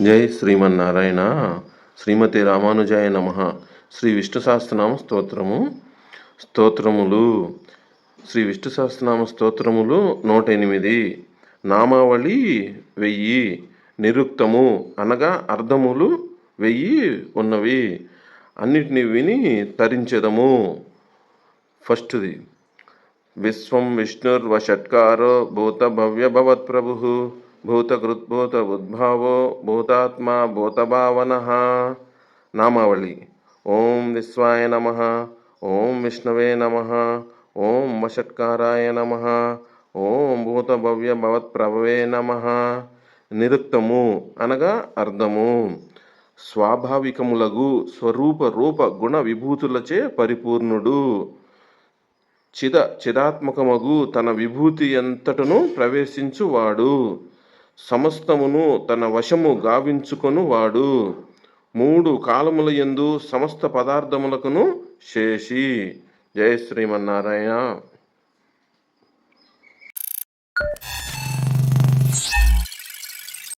జై శ్రీమన్నారాయణ. శ్రీమతి రామానుజాయ నమ. శ్రీ విష్ణు సహస్రనామ స్తోత్రము. స్తోత్రములు. శ్రీ విష్ణు సహస్రనామ స్తోత్రములు నూట ఎనిమిది నామావళి వెయ్యి. నిరుక్తము అనగా అర్థములు వెయ్యి ఉన్నవి. అన్నిటిని విని తరించెదము. ఫస్ట్ది. విశ్వం విష్ణుర్వషట్కారో భూత భవ్య భవత్ ప్రభు. భూతకృద్భూత ఉద్భావో భూతాత్మా భూతభావన నామావళి. ఓం విశ్వాయ నమ ఓం విష్ణవే నమ ఓం వషట్కారాయ నమ ఓం భూతభవ్య భవత్ప్రభవే నమ. నిరుక్తము అనగా అర్థము స్వాభావికములగు స్వరూప రూప గుణ విభూతులచే పరిపూర్ణుడు. చిద చిదాత్మకమగు తన విభూతి ఎంతటను ప్రవేశించువాడు. సమస్తమును తన వశము గావించుకొను వాడు. మూడు కాలముల యందు సమస్త పదార్థములకును శేషి. జయ శ్రీమన్నారాయణ.